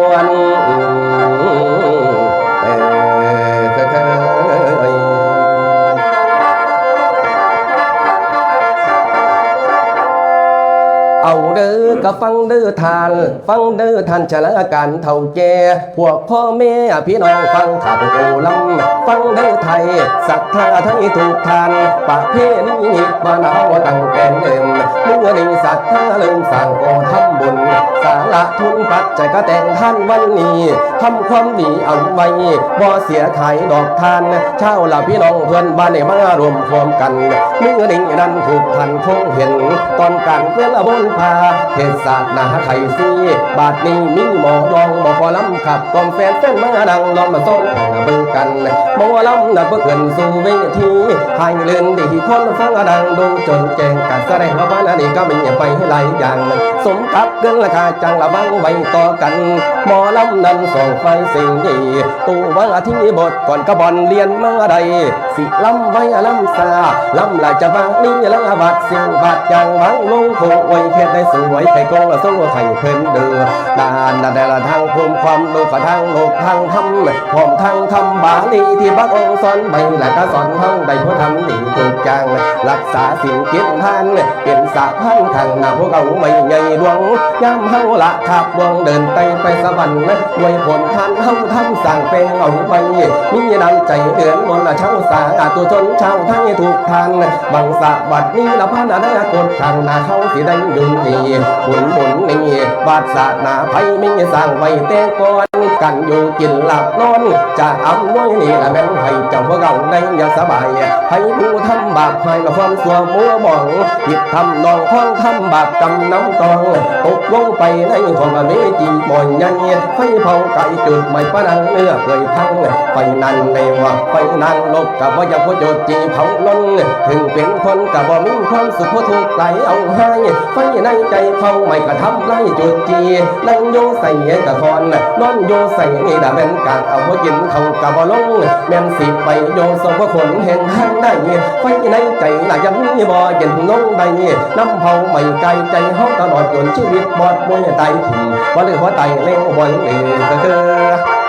ว ฟังเด้อทาน ฟังเด้อท่านชะละการเท่าแก่พวกพ่อแม่พี่น้องฟังข่าวโอลำฟังเด้อไทยศรัทธาไทยถูกทานปะเพณีบ้านเอาตั้งแต่เดิมเมื่อนี้ศรัทธาเริ่มสร้างก่อทำบุญสาระทุนปัจจัยก็แต่งท่านวันนี้ทำความดีเอาไว้บ่เสียขายดอกทานเช่าละพี่น้องเพื่อนบ้านในมารวมความกันเมื่อนี้นั้นถูกทันคงเห็น ตอนการเพื่อนบนพาเทศาสนาไข่ซีบาทนี้มีหมอรองหมอพอลำขับกอมแฟนแฟนมาดังลองมาส้นเบิ่งกันหมอลำนักเพื่อนสู่เวทีให้เลื่อนดีคนฟังดังดูจนแจงการแสดงว่าบ้านนี้ก็มีไปหลายอย่าง สมกับเกินราคาจังละบังไว้ต่อกันหมอลำนั้นส่งไฟสิ่งนี้ตู้ว่าที่บทก่อนกระบอนเรียนมาใดสิลำไว้ลำซาลำลายจะบางนี้ละบาดสิ่งบาดอย่างวังลงคงไว้ สวยไข่กงละสู้ไข่เพิ่นเดือดานนาแต่ละทางภูมิความลูกทางโลกทางธรรมพร้อมทางทำบาลีที่พระองค์สอนไปและก็สอนห้องได้พระธรรมดีถูกจัง รักษาสิ่งเกินทานเป็น สาพันธ์ข้างหน้าพวกเราไม่ใหญ่ดวงย่ำเฮาละขับดวงเดินไปไปสวรรค์ด้วยผลทานเฮาทำสร้างเป็นเอาไว้มีน้ำใจเดือนมนเช่าสาตัวชนชาวไทยถูกทานบังสะบัดนี้ละพานาดากดข้างนาเขาสิได้ยุ่งดีบุญบุญนี่บาดสาหนาไผไม่สร้างไว้แต่ก่อน กันอยู่กินหลับนอนจะเอาไว้นี่ละแม่นให้เจ้าพวกเราได้อย่าสบาย ให้ผู้ทำบาปให้ละความสัวมัวมองผิดทำนองพ้องทำบาปกำน้ำตองตกลงไปในของอเมจีบ่อยยันไฟเผาไก่จุดไม่ปะนังเนื้อเปื่อยพังไฟนั้นในว่าไฟนั้นลบกับว่าอยากพูดจุดจีเผาล้นถึงเป็นคนกับบ่ามีความสุขเพราะถูกไหลเอาให้ไฟในใจเผาไม่กระทำไรจุดจีนั่งโยใส่กระคอนนอนโยใส่นี่ด่าเป็นกากเอาหัวยินเขากับบ่ลงแม่นสิไปโยสมว่าคนเห็นทางได้ไฟในใจน่ะยังบ่เย็นลงได้น้ำเผาไม่ไกลใจเฮาตลอดจนชีวิตบอดมวยตายถิ่มว่าเรื่อหัวใจเล่งบ่เอือก็คือ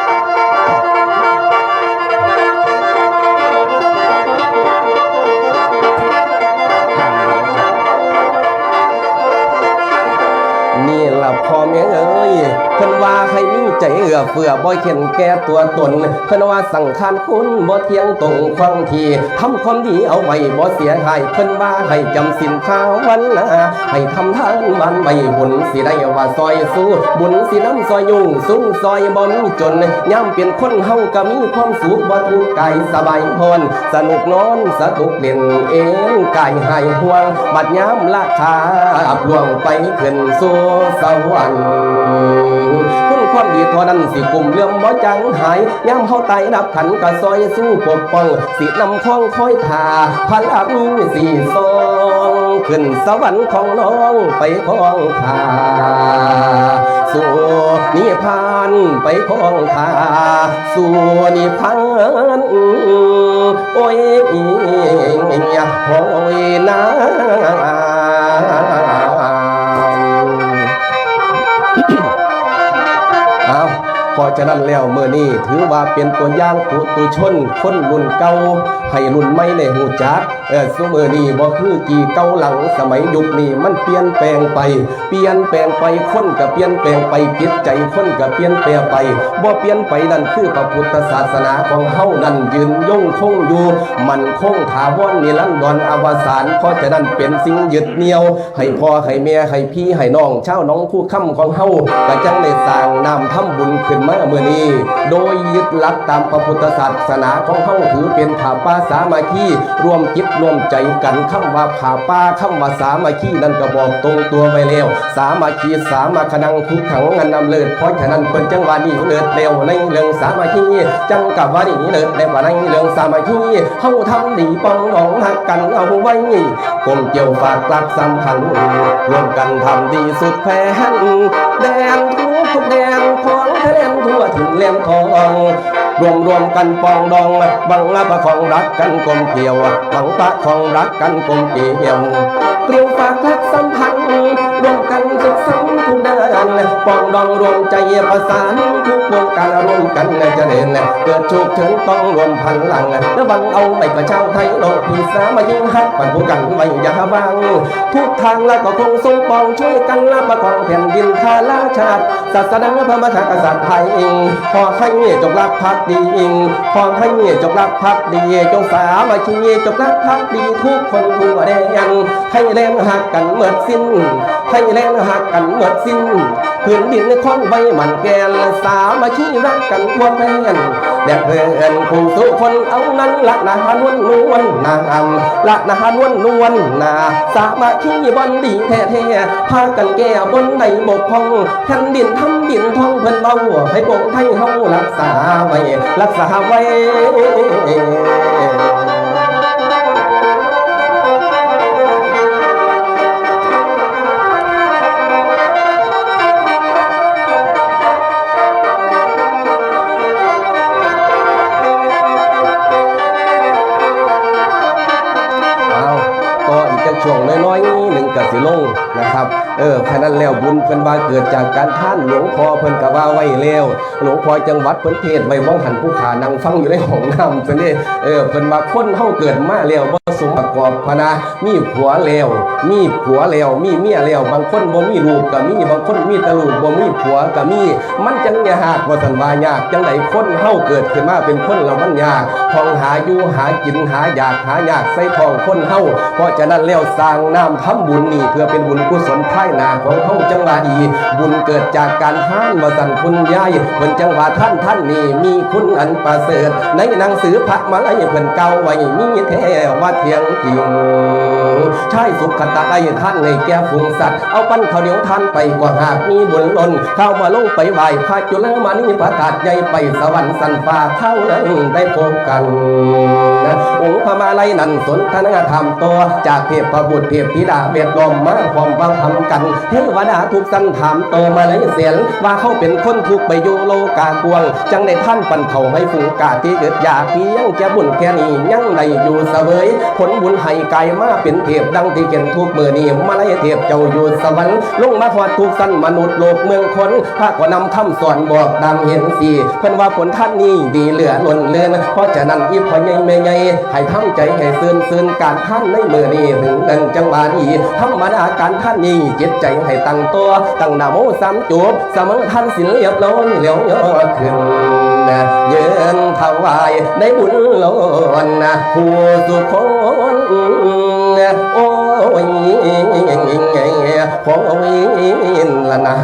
อื้อเฟื้อบ่เข็นแก่ตัวตนเพิ่นว่าสังขารคุณบ่เที่ยงตรงควังทีทำความดีเอาไว้บ่เสียหายเพิ่นว่าให้จำสินข้าววันนะให้ทำทานมันไว้บุญสิได้ว่าซอยสู้บุญสิน้ำซอยยุ่งสู้ซอยบ่มีจนย่ำเป็นคนเฮาก็มีความสุขบ่ทุกข์กายสบายพรสนุกนอนสนุกเล่นเองกายหายห่วงบัดยามราคาอับล่วงไปขึ้นสู่สวรรค์คุณความดีเท่านั้นสิกลุ่มเรื่องบ่จังหายย่ำเฮาไตดับขันก็ซอยสู้ปกป้องสินำท้องคอยทาพลังสีซองขึ้นสวรรค์ของน้องไปของทาสู่นิพานไปของทาสู่นิพานโอ้ยโอ้ยนะเอา พอจะฉะนั้นแล้วเมื่อนี้ถือว่าเป็นตัวอย่างปุตุชนคนรุ่นเก่า ให้รุ่นใหม่ในหูจักเออซุมือนี้บ่คือกี่เก่าหลังสมัยยุคนี้มันเปลี่ยนแปลงไป เปลี่ยนแปลงไปคนก็เปลี่ยนแปลงไปจิตใจคนก็เปลี่ยนแปลงไปบ่เปลี่ยนไปนั่นคือพระพุทธศาสนาของเฮานั่นยืนยงคงอยู่มันคงถาวรนิรันดรอวสานเพราะฉะนั้นเป็นสิ่งยึดเหนี่ยว ให้พ่อให้แม่ให้พี่ให้น้องเช่าวน้องคู่ค่ำของเฮาก็จังได้สร้างนำทำบุญขึ้นมาเมื่อนี้ โดยยึดหลักตามพระพุทธศาสนาของเฮาถือเป็นผาป้าสามัคคีรวมจิตรวมใจกันคำว่าผ่าป้าคำว่าสามัคคีนั่นก็บอกตรงตัวไปแล้ว สามัคคีสามัคคนังทุกขังงันนำเลิศเพราะฉะนั้นเพิ่นจังว่านี่เลิศเร็วในเรื่องสามัคคีจังกับว่านี่เลิศในว่าในเรื่องสามัคคีเฮาทำดีป้องน้องหักกันเอาไว้กลมเกี่ยวฝากหลักสัมพันธ์รวมกันทำดีสุดแผนแดนทุกทุกแดนของแผ่นทั่วถึงเลมทอง รวมรวมกันปองดองบังประของรักกันกลมเกี่ยวบังปะของรักกันกลมเกี่ยว เกลียวฝากรักสัมพันธ์รวมกันทุกสังทุกด้านปองดองรวมใจประสานทุกวงการรวมกันเจะเด่นเกิดฉุกเฉินต้องรวมพลังแล้วบังเอาไม่ประชาวไทยลงพีสามายิ่งฮักปันผู้กันไว้อย่าบังทุกทางแล้วก็คงทรงปองช่วยกันรับประคองแผ่นดินคาลาชาติศาสนาพระมหากษัตริย์ไทยเองขอให้จงรักภักดีเองขอให้จงรักภักดีจงสามัคคีจงรักภักดีทุกคนทั่วแดนให้แรงหักกันเมื่อสิ้นให้แรงหักกันเมื่อสิ้นพื้นดินคอนไว้มันแกนสามัคคีรักกันทั่วแผ่นแดดเพื่อนผู้สุคนเอานั้นละนาหานวลนวลนางละนาหานวลนวลนาสามัคคีบอนดีแท้แท้พากันแก้บนในบกพองแผ่นดินทำดินทองเพิ่นเบาให้ปกไทยเฮารักษาไว้รักษาไว้ พิ่นว่าเกิดจากการท่านหลวงพ่อเพิ่นกะว่าไว้แล้วหลวงพ่อจังหวัดเพิ่นเทศไว้ว่องหันผู้ขานังฟังอยู่ในห้องน้ำซั่นนี่เออเพิ่นว่าคนเฮาเกิดมาแล้วบ่สมประกอบพนะมีผัวแล้ว มีผัวแล้วมีเมียแล้วบางคนบ่มีลูกก็มีบางคนมีต่ลูกบ่มีผัวก็มี มันจังยากว่าซั่นว่ายากจังไดคนเฮาเกิดขึ้นมาเป็นคนแล้วมันยาก ทองหาอยู่หากินหาอยากหายากใส่ทองคนเฮาเพราะฉะนั้นแล้วสร้างน้ำทำบุญนี่เพื่อเป็นบุญกุศลภายหน้าของเฮาจังหวะดีบุญเกิดจากการทานว่าสั่นคุณยายเพิ่นจังหวะท่านท่านนี่มีคุณอันประเสริฐในหนังสือพระมาลัยเพิ่นเก่าไว้มีแท้ว่าเที่ยงจริงใช่สุขตาได้ท่านในแก่ฝูงสัตว์เอาปั้นข้าวเหนียวท่านไปกว่าหากมีบุญล้นเข้ามาลงไปไหวพระจุลมานีประกาศใหญ่ไปสวรรค์สันฟ้าเท่านั้นได้พบกันนะองค์พระมาลัยนันสนทนาธรรมตัวจากเทพบุตรเทพธิดาเบียดลมมาความฟังทำกันเทวดาทุกสันถามโตมาเลยเสียนว่าเขาเป็นคนทุกไปอยู่โลกากวง จังได้ท่านปันเขาให้ฝูงกาที่เกิดอยากเพียงจะบุญแค่นี้ยังได้อยู่เสวยผลบุญให้ไกลมาเป็นเทพดังที่เก่นทุกเมื่อนี้มาเลยเทพเจ้าอยู่สวรรค์ลงมาหอดทุกสันมนุษย์โลกเมืองคนพระก็นำคำสอนบอกดังเห็นสีเพิ่นว่าผลท่านนี้ดีเหลือล้นเลือนเพราะฉะนั้นอีพ่อใหญ่แม่ใหญ่ให้ทำใจให้ซื่นซื่นการท่านในเมื่อนี้ถึงดังจังหวะนี้ธรรมดาการท่านนี้จิตใจให้ตั้งตัว ตั้งนาโมสามจบสมอท่านสินเรียบร้อยแล้วยอขึ้นเยินถวายในบุญล้นนะผู้สุขคนโอ้ย ของอวินละนา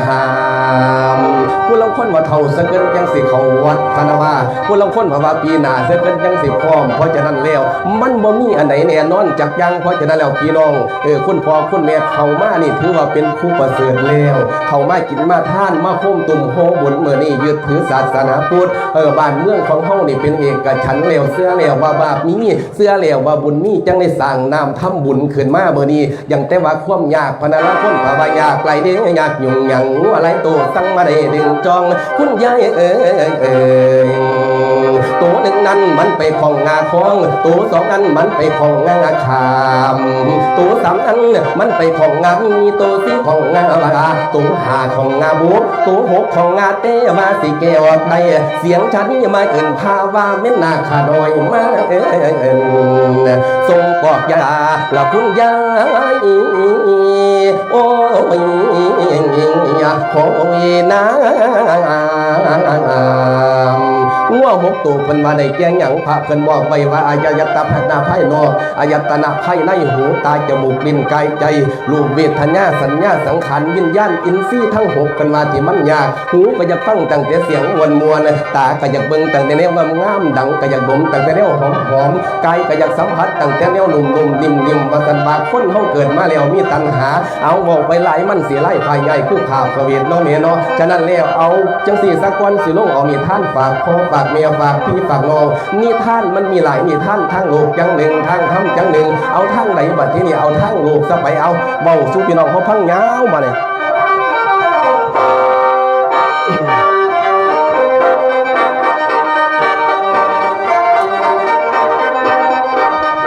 มผู้ลางคนว่าเท่าสะเกินยังสิเขาวัดพนะว่าผู้ลางคนว่าปีหน้าสะเกินยังสิพร้อม เพราะฉะนั้นแล้วมันบ่มีอันไหนแน่นอนจากยังเพราะฉะนั้นแล้วพี่น้องเออคุณพ่อคุณแม่เขามานี่ถือว่าเป็นผู้ประเสริฐแล้วเขามากินมาท่านมาพุ่มตุ่มโฮบุญเมื่อนี่ยึดถือศาสนาพุทธเออบ้านเมืองของเฮานี่เป็นเอกฉันแล้วเสื้อแล้วว่าบาปมีเสื้อแล้วว่าบุญมีจังได้สร้างน้ำทำบุญขึ้นมาเมื่อนี้อย่างแต่ว่าความยากพนันละคนว่ายากไกลเด้ยากยุ่งยังอะไรตัวตั้งมาได้ดึงจอง คุณยายเอ้ยเอ้ย ตัวหนึ่งนั้นมันไปของงาคอง ตัวสองนั้นมันไปของงาขาม ตัวสามนั้นมันไปของงามีตัวสี่ของงาลาตัวห้าของงาบุกตัวหกของงาเตว่าสิแก้วในเสียงฉันนี่มาเกินพาว่าเม่นนาขาดอยมาเอ้ยทรงปอกยาละคุณยายโอ้ยโอ้ยนะ งัวหกตัวเพิ่นมาได้แก่งหยังพระเพิ่นบอกไว้ว่าอายยตพัฒนาภายนออายตนะภายในหูตาจมูกลิ้นกายใจรูปเวทนาสัญญาสังขารวิญญาณอินทรีย์ทั้งหกเพิ่นว่าที่มันยากหูก็อยากฟังตั้งแต่เสียงวลมวลตาก็อยากเบิ่งตั้งแต่แนวงามๆดังก็อยากดมตั้งแต่แนวหอมหอมๆกายก็อยากสัมผัสตั้งแต่แนวนุ่มๆนิ่มๆว่าสันบาคนเฮาเกิดมาแล้วมีตัณหา เอาบอกไปหลายมันเสิไล่ภายใหญ่คือข่าวกระเวียนเนาะเมียเนาะฉะนั้นแล้วเอาจังสี่สักวันสิลงเอามีท่านฝากพอฝากากเมียฝากพี่ฝากน้องนี่ท่านมันมีหลายมีท่านทั้งโลกจังหนึ่งทางธรรมจังหนึ่ง เอาทั้งไหนบัดที่นี่เอาทั้งโลกซะไปเอาเบาสู้พี่น้องเขาพังยาวมาเนี่ย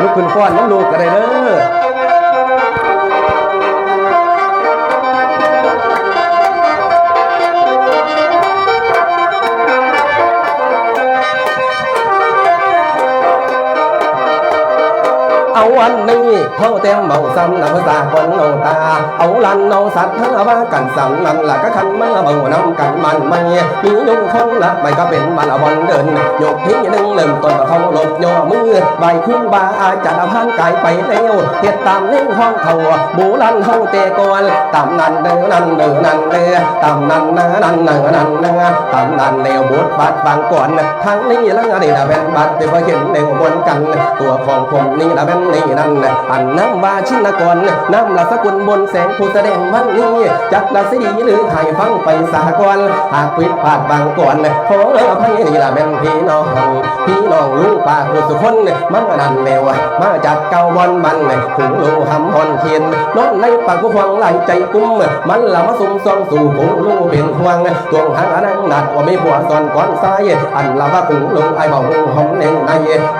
ลุกขึ้นฟ้อนน้ำลูกก็ได้เด้อาวันนี้เขาเต็มเบาซ้ำนำภาษาคนนองตา เอาลันเอาสัตว์ทั้งว่ากันสำนั่นละก็คันมาเบานำกันมันไม่มียุ่งคงละไม่ก็เป็นมันละบอลเดินยกที่หนึ่งเริ่มต้นเขาหลบย่อมือใบคู่บาอาจจะพานกายไปเร็วเหตุตามเล่งห้องเขาบูรันเฮาเตกอนตามนันเด้อนั่นเด้อนั่นเด้อตามนันนะนั่นนันนั่นนะตามนันเร็วบดบาดบางก่อนทั้งนี้แล้วนี่นะเป็นบาดเดี๋ยวเห็นเร็วบนกัน ตัวของผมนี่นะเป็นนี่นั่นอันน้ำว่าชินกรน้ำละสกุลบนแสงผู้แสดงวันนี้จักละสิดีหรือไทยฟังไปสากลหากผิดพลาดบางก่อนขออภัยนี่ละเป็นพี่น้องพี่น้องลุงป้าผู้สุคนมันนั่นแนวมาจากเก่าบอนมันผู้ลูหำหอนเขียนนอนในปากผู้ฟังไหลใจกุ้มมันละมาสุ่มซองสู่ผู้ลูเป็นห่วงตวงหานั่งนัดว่าไม่ผัวตอนก่อนสายอันละว่าผู้ลูไอ้บ่หูหอมเน่งใน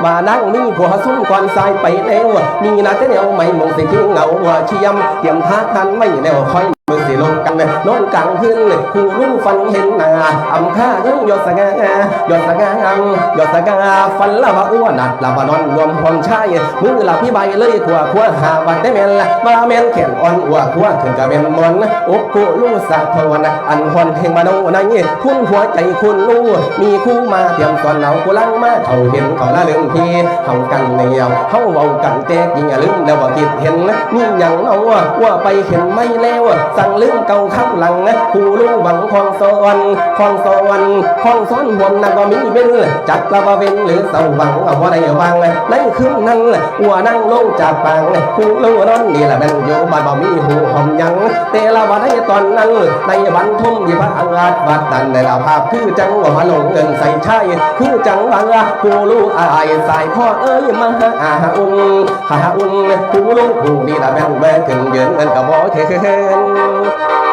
มานั่งมีผัวซุ่มก่อนสายไปแล้วมีนาแต่แนวไม่มองสิทิ้งเหงาว่าเชียมเตรียมท่าทันไม่แล้วค่อย มือสิลงกันนอนกลางคืนเลยคู่รุ่งฟันเห็นหนาอำค่ายังยอดสง่ายอดสง่างยอดสง่าฟันละว่าอ้วนนัดละว่านอนรวมพรชายมือละพี่ใบเลยขัวาขวหาวันได้แม่นละมาแม่นแขนอ่อนอัวขวถึงกับเป็นมอนอกคู่ลู่สะทวนอันหอนเฮงมาโนในคุณหัวใจคุณลู่มีคู่มาเตรียมสอนเอากูลังมาเขาเห็นเขาละเรื่องพี่เฮากันเนียวเฮาเว้ากันแตกยิ่งอย่าลืมแล้วว่าคิดเห็นนี่ยังเอาว่าไปเห็นไม่แล้วสั่งลืมเก่าข้างหลังผู้รู้หวังคองสวรรค์คองสวรรค์คองซ้อนบนนั่นก็มีเป็นจักละว่าเป็นหรือเสาหวังเอาว่าได้วางในคืนนั้นหัวนั่งลงจากปางผู้รู้อนนี่แหละเป็นอยู่บ้านบ่มีหูหอมยังแต่ละวันในตอนนั้นในวันทุ่มที่พระอังอาจวัดดันในละภาพคือจังว่ามาลงเงินใส่ชายคือจังบางผู้รู้อายสายพ่อเอ้ยมาหาอุ่นหาอุ่นผู้รู้ผู้นี่ละแม่นแม่ขึ้นเยือนเงินกับบ่เทนเ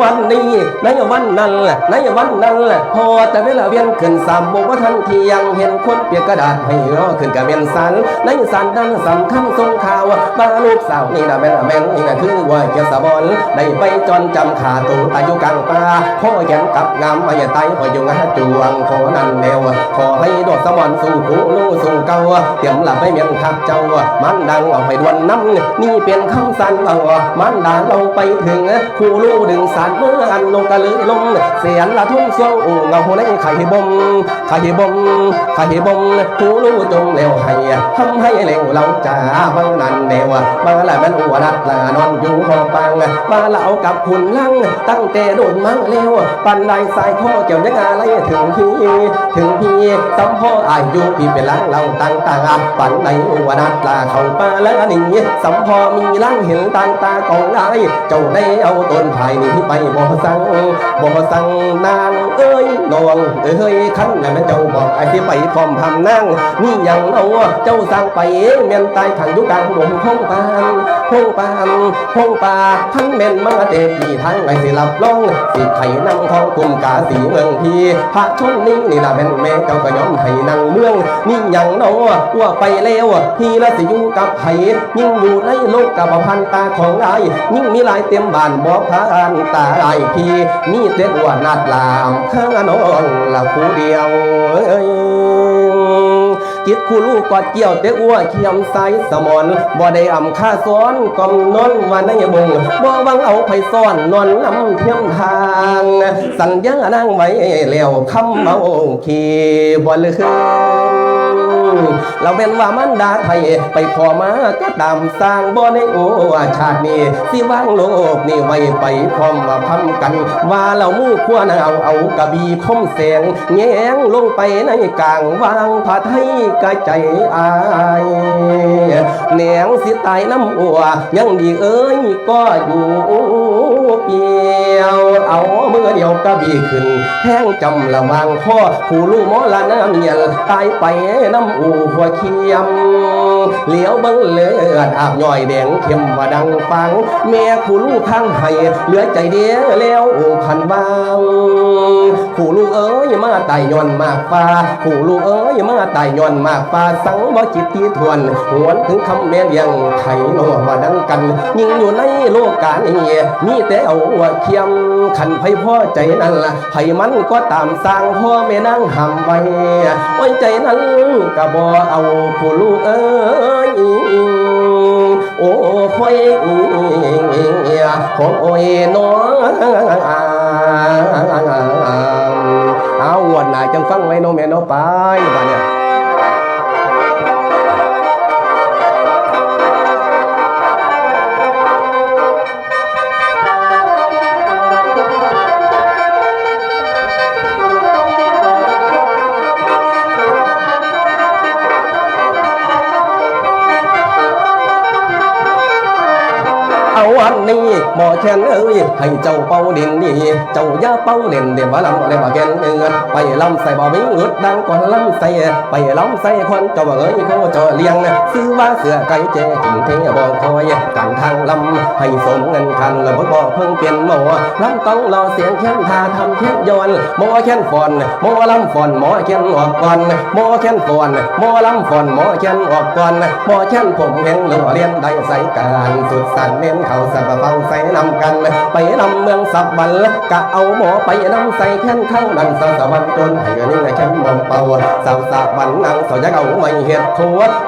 วันนี้ในวันนั้นแหละในวันนั้นแหละพอแต่เวลาเวียนขึ้นสามโมงว่าทันทียังเห็นคนเปียกกระดาษให้รอขึ้นกับเวียนสันในสันนั้นสำคัญทรงข่าวบ้าลูกสาวนี่นะแม่นแม่นนี่นะคือว่าเกียรติบอลได้ไปจนจำขาตูตาอยู่กลางป่าพ่อแขนกับงามไม่ตายพออยู่งาจวงขอนั่นแนวขอให้โดดสมอนสู่ผู้ลู่สู่เก่าเตรียมหลับให้เมียนทักเจ้ามันดังเอาให้ดวนน้ำนี่เป็นคำสั่นเอามันด่าเราไปถึงผู้ลู่ดึงสารเมื่ออันลงกะเลยลมเสียนละทุ่งสวงเงาในไข่บมไข่บมไข่บมผู้ลู่จงแล้วให้ทำให้เร็วเราจ่าบางนั้นเดวบาละมันอวดัดละนอนอยู่หอปังบาละเอากับคุณลัง ตั้งแต่โดนมังเร็วปันไดสายข้อเกี่ยวยังอะไรถึงพี่ถึงพี่ตำพ่ออายุพี่เป็นลังเราตั้งตาปันในอวดัดละเข้าป่าแล้วนี่สัมพอมีลังเห็นต่างตากองได้เจ้าได้เอาต้นไผ่นี้ไปบ่สั่งบ่สั่งนางเอ้ยนองเอ้ยคันแมันเจ้าบอกไอ้ที่ไปพร้อมพำนั่งนี่ยังเอาเจ้าสั่งไปเมียนตายขังอยู่กลางหลุมพงปานพงปานพงป่าทั้งเม่นมาเตกี่ทั้งไอ้สิหลับลงสิไข่นั่งทองกุมกาสีเมืองพีพระชนนี้นี่ละแม่นแม่เจ้าก็ยอมให้นั่งเมืองนี่ยังเอาว่าไปแล้วพี่ละสิอยู่กับไผยิ่งอยู่ในโลกกับพันตาของไอ้ยิ่งมีหลายเต็มบ้านบอกพานตาไอ้พี่มีเด็กว่านาดลามข้างน้องละผู้เดียวเอ้ยจิตคู่ลูกกอดเกี่ยวเตะอ้วเขียมใสสมอนบ่ได้อ่ำค่าซ้อนกอมนอนวันในบงบ่วังเอาไผซ้อนนอนลำเทียมทาง สัญญานั่งไว้แล้วคำเมาขี่บ่เลือ เราเป็นว่ามันดาไทยไปขอมาก็ตามสร้างบ่ในโอชาตินี้สิว่างโลกนี่ไว้ไปพร้อมมาพำกัน ว่าเรามู่ขั้วหนาวเอากระบี่คมแสงแง้งลงไปในกลางวางผาไทยกะใจอายแหนงสิตายน้ำอัวยังดีเอ้ยก็อยู่เปียวเอามือเดียวกระบี่ขึ้นแทงจำละวางข้อผู้ลูกหมอละน้าเมียนตายไปน้ำหัวเขียม เหลียวบังเลือดอาบย่อยแดงเข้มว่าดังฟัง แม่ผู้ลูกข้างให้เหลือใจเดียวแล้วพันบางผู้ลูกเอ้ยมาไต่ย่อนมากฟ้าผู้ลูกเอ้ยมาไต่ย่อนมากฟ้าสังบ่จิตที่ทวนหวนถึงคำแม่เลี้ยงไข่โนว่าดังกัน ยิ่งอยู่ในโลกกานี้มีแต่เอาว่าเคียมขันไผพ่อใจนั่นล่ะไผมันก็ตามสร้างพ่อแม่นั่งหำไว้ไว้ใจนั้นก็บ่เอาผู้ลูกเอ้ยโอ้คอยโอ้ยน้อเอางวดหนจังฟังไว้โนแม่นอนไปบ้านเนี่ย นนี้หมอแคนเอ้ยให้เจ้าเป่าเด่นดีเจ้าย่าเป่าเด่นเดี๋ยวมาลำเลยมาแกนเงินไปลำใส่บ่มีเงืดดังกว่าลำใส่ไปลำใส่คนเจ้าบ่เอ้ยเขาเจาเลี้ยงซื้อว่าเสือไก่เจกินเทบ่คอยกันทางลำให้สมเงินคันแล้วบ่บ่เพิ่งเปลี่ยนหมอลำต้องรอเสียงแค้นทาทำแค้นย้อนหมอแค้นฟอนหมอลำฟอนหมอแค้นออกก่อนหมอแค้นฟอนหมอลำฟอนหมอแค้นออกก่อนหมอแค้นผมแหงเหลือเรียนได้ใส่การสุดสันเน้นเขาสบเฝ้าใส่นำกัน ไปนำเมืองสับบันกะเอาหมอไปนำใส่แค้นข้างนั้นสาวสวรรค์จนให้นี่แค้นมอมเป่าสาวสาบันนางสาวจะเอาไม่เหตุโค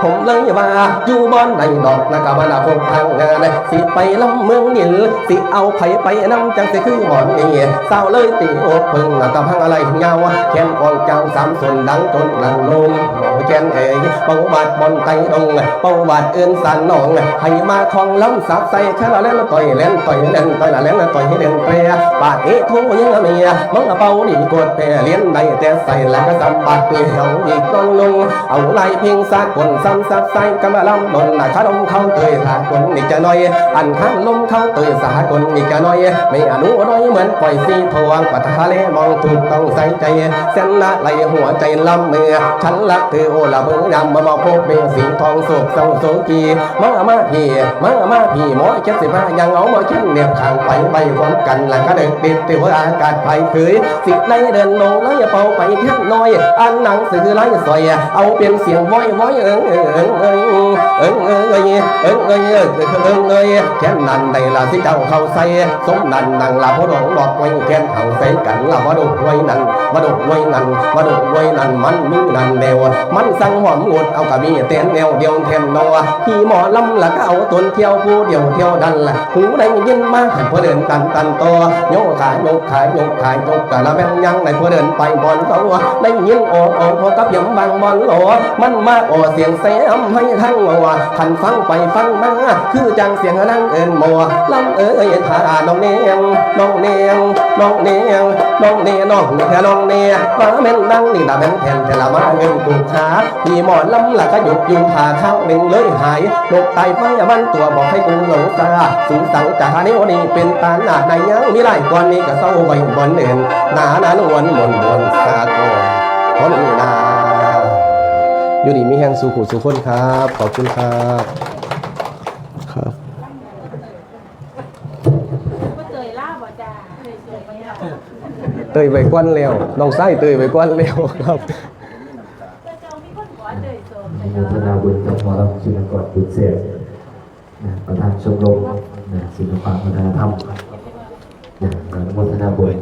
ผมเลยว่าอยู่บ้านใดดอกนะกะบานาคงทางงานสิไปลำเมืองนิลสิเอาไผไปนำจังสิคือหมอนนี่สาวเลยตีโอกพึ่งกะพังอะไรเงาแค้นกองเจ้าสามส่วนดังจนลันลมหมอแค้นเอ๋ยเป้าบาดบอลไตดงเป้าบาดเอื้นสันนองให้มาคองล้ำสับใส่แค่ละเล่นต่อยเล่นต่อยเล่นต่อยละเล่นต่อยให้เล่นเปรียบาดเอทูยังเมียมึงเป่าดีกดเปเลี้ยนได้แต่ใส่แล้วก็สัมบัดเปรี้ยวอีกต้นลงเอาลายเพียงสากลซ้ำซับใส่กำลำดนหน้าขาลมเข้าเตยสากลอีกจะน้อย อันข้างลมเข้าเตยสากลอีกจะน้อย ไม่อนุน้อยเหมือนปล่อยสีทวงปัทะเลมองถูกต้องใส่ใจเส้นละไหลหัวใจลำเมือฉันรักเธอโอละเบิ่งดำมาบอกพบเบสีทองโศกเศร้าโศกีมามาพี่มามาพี่หมอเจ็ดสิบห้ายังเอามาขึ้นเนี่ยข้างไปไปพร้อมกันแล้วก็เดินติดติวอากาศไปเคยสิในเดินลงไล่เป่าไปแค่น้อยอันหนังสือไล่สอยเอาเป็นเสียงว้อยว้อยเอิงเอิงเอิงเอิงเอิงเอิงเอิงเอิงเอิงเอิงเอิงเอิงแค่นั้นได้ละสิเจ้าเข้าใส่สมนันนังละพอดอกดอกไว้แค่เข้าใส่กันละว่าดอกไว้นั่นมาดอกไว้นั่นมาดอกไว้นั่นมันมีนั่นแนวมันสั่งหอมงดเอากะมีเต้นแนวเดียวเทนนอพี่หมอลำละก็เอาตนเที่ยวผู้เดียวเที่ยวดันละหูได้ยินมาหันพอเดินตันตันตัวโยกขายโยกขายโยกขายโยกกะละแม่นยังในพอเดินไปบอลเขาได้ยินออกออกพอกับยำบางบอลหลอมันมาอ่อเสียงแซมให้ทั้งว่าขันฟังไปฟังมาคือจังเสียงนั่งเอินมัวลำเอ้ยทาน้องเนียงน้องเนียงน้องเนียงน้องเนียน้องเนียน้องเนียมาแม่นดังนี่ละแม่นแทนแต่ละมาเงินกูขาพี่หมอนลำละก็หยุดยู่ขาเท้าหนึ่งเลยหายลกไตไฟมันตัวบอกให้กูหลงตาสูงสังจานี้วันนี้เป็นตาหนาในยังมีไรก่อนนี้ก็เศร้าไว้บนเดินหนาหนานวนมนมนสากลพนนาอยู่ดีมีแห่งสุขุสุขคนครับ ขอบคุณครับครับเตยลาบจ้าเตยไหว้กวนเร็วน้องไส้เตยไว้กวนเร็วครับก็เจ้ายสวยอนุโมทนาบุญกับหมอลำชินกรบุญเสียนะประธานชมรม นะศิลปะวัฒนธรรมนะอนุโมทนาบุญ